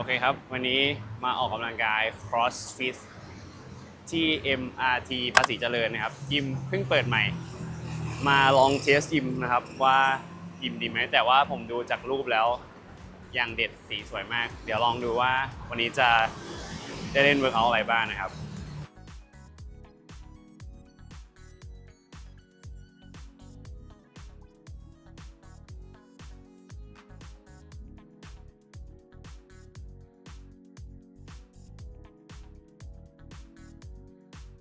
โอเคครับ วันนี้มาออกกำลังกาย CrossFit ที่ MRT ภาษีเจริญนะครับ ยิมเพิ่งเปิดใหม่ มาลองเทสยิมนะครับว่ายิมดีไหม แต่ว่าผมดูจากรูปแล้วอย่างเด็ดสีสวยมาก เดี๋ยวลองดูว่าวันนี้จะได้เล่นเวิร์กเอาอะไรบ้างนะครับ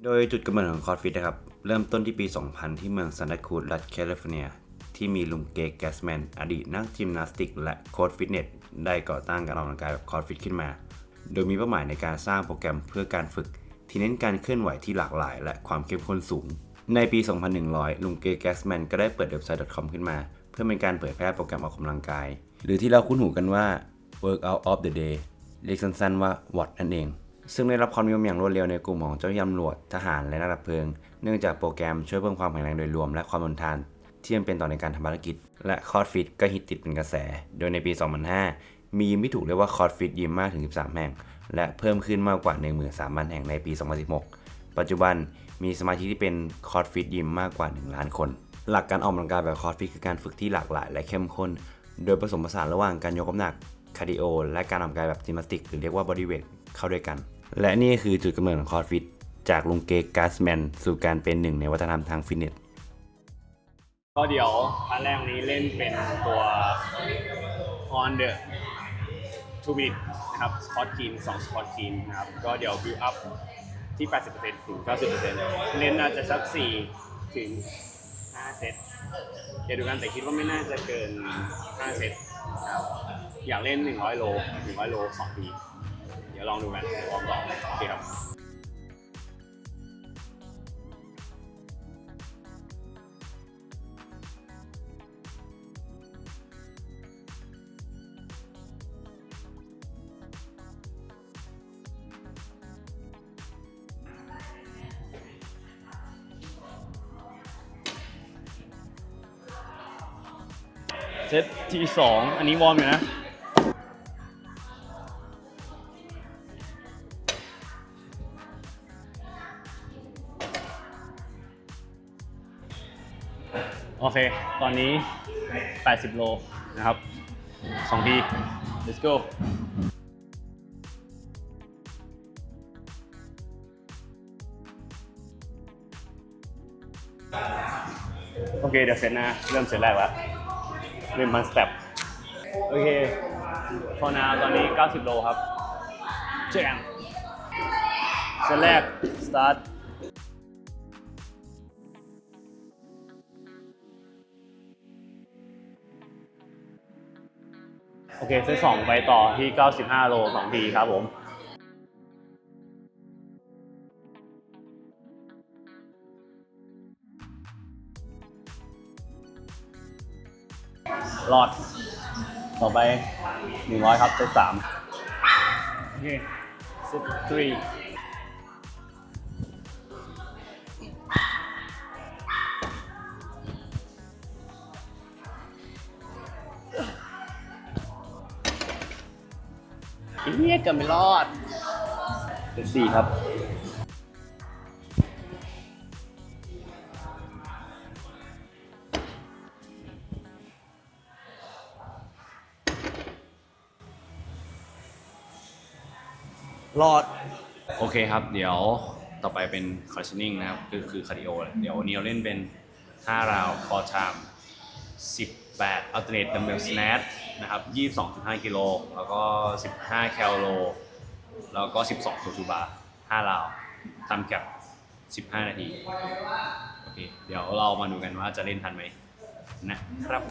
โดยจุดกำเนิดของคอร์ฟิตนะครับ เริ่มต้นที่ปี 2000 ที่เมืองซันตาครูซรัฐแคลิฟอร์เนีย ที่มีลุงเกกแกสแมน อดีตนักจิมนาสติก และโค้ชฟิตเนส ได้ก่อตั้งการออกกำลังกายแบบคอร์ฟิตขึ้นมา โดยมีเป้าหมายในการสร้างโปรแกรมเพื่อการฝึก ที่เน้นการเคลื่อนไหวที่หลากหลาย และความเข้มข้นสูง ในปี 2100 ลุงเกกแกสแมนก็ได้เปิดเว็บไซต์ .com ขึ้นมา เพื่อเป็นการเผยแพร่โปรแกรมออกกำลังกาย หรือที่เราคุ้นหูกันว่า Workout of the Day เรียกสั้นๆว่า WOT นั่นเอง ซึ่งได้รับความนิยมอย่างรวดเร็วในกลุ่มของเจ้าหน้าที่ตำรวจทหารและนักดับเพลิง เนื่องจากโปรแกรมช่วยเพิ่มความแข็งแรงโดยรวมและความทนทานที่จำเป็นต่อในการทำภารกิจ และคอร์สฟิตก็ฮิตติดเป็นกระแส โดยในปี 2005 มียิมที่ถูกเรียกว่าคอร์สฟิตยิมมากถึง 13 แห่ง และเพิ่มขึ้นมากกว่า 13,000 แห่งในปี 2016 ปัจจุบันมีสมาชิกที่เป็นคอร์สฟิตยิมมากกว่า 1 ล้านคน หลักการออกกำลังกายแบบคอร์สฟิตคือการฝึกที่หลากหลาย และเข้มข้น โดยผสมผสานระหว่างการยกน้ำหนักคาร์ดิโอและการออกกำลังกายแบบจิมนาสติก หรือเรียกว่าบอดี้เวทเข้าด้วยกัน และนี่คือจุดกำเนิดของคอร์สฟิต จากลุงเกกกาสแมนสู่การเป็นหนึ่งในวัฒนธรรมทางฟิตเนสก็เดี๋ยวอันแรกนี้เล่นเป็นตัว on the two minute นะครับ squat clean 2 squat clean นะครับ ก็เดี๋ยว build up ที่ 80%ถึง 90%เน้นอาจจะสัก4ถึง5เซตเดี๋ยวดูกันแต่คิดว่าไม่น่าจะเกิน 5 เซตครับอยากเล่น 100 โล 100 โล2ที ดี๋ยวลองดูกันวอร์มก่อนโอเคครับเซตที่สองอันนี้วอร์มอยู่นะ โอเค ตอนนี้ 80 โลนะครับ2ที let's go โอเค เดี๋ยวเซตหนะ เริ่มเซตแรกแล้วเริ่มพันสเต็ปโอเคพอนาตอนนี้ 90 โลครับแจ้งเซตแรกส โอเคเซตสองไปต่อที่ 95 โล2ทีครับผมรอด ต่อไป 100 ครับเซตสามโอเคเซต three เฮียเกือบไม่รอดเซตสี่ครับรอด โอเคครับ เดี๋ยวต่อไปเป็น conditioning นะครับ คือคือคาร์ดิโอเดี๋ยววันนี้เราเล่นเป็น 5 ราว for time 8 alternate dumbbell snatch นะครับ22.5 กิโล แล้วก็ 15 แคลโล แล้วก็ 12ตัวจูบาร์5ราวทำแคป15 นาที โอเค เดี๋ยวเรามาดูกันว่าจะเล่นทันไหมนะครับ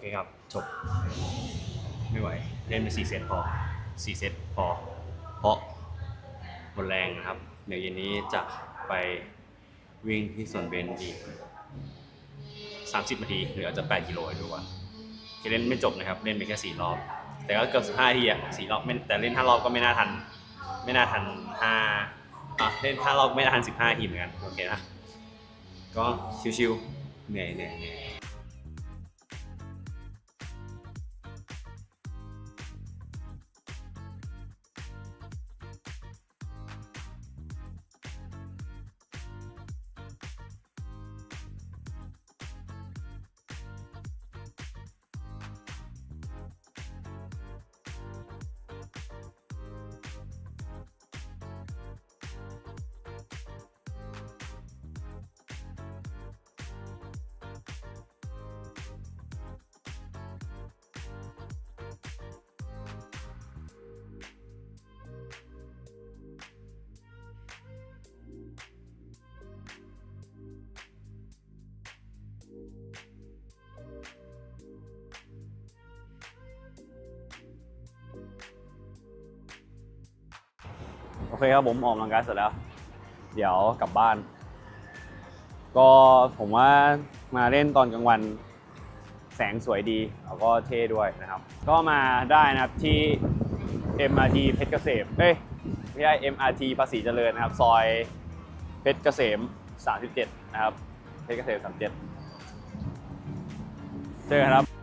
เคครับจบไม่ไหว เล่นไปสี่เซตพอสี่เซตพอ เพราะหมดแรงนะครับ เดี๋ยวเย็นนี้จะไปวิ่งที่สวนเบนอีก30นาทีหรืออาจจะ8กิโลดูว่าคือเล่นไม่จบนะครับ เล่นไปแค่4รอบ แต่ก็เกือบ15ทีอะ4รอบไม่แต่เล่น5รอบก็ไม่น่าทัน ไม่น่าทัน5อะเล่น5รอบไม่น่าทัน15ทีเหมือนกัน โอเคนะ ก็ชิวๆเหนื่อยเหนื่อย เพื่อยโอเคครับผมออกกำลังกายเสร็จแล้ว เดี๋ยวกลับบ้าน ก็ผมว่ามาเล่นตอนกลางวันแสงสวยดีแล้วก็เท่ด้วยนะครับ ก็มาได้นะครับที่ MRT เพชรเกษมเอ้ยไม่ใช่ MRT ภาษีเจริญนะครับ ซอยเพชรเกษม 37 นะครับ เพชรเกษม 37 เจอกันครับ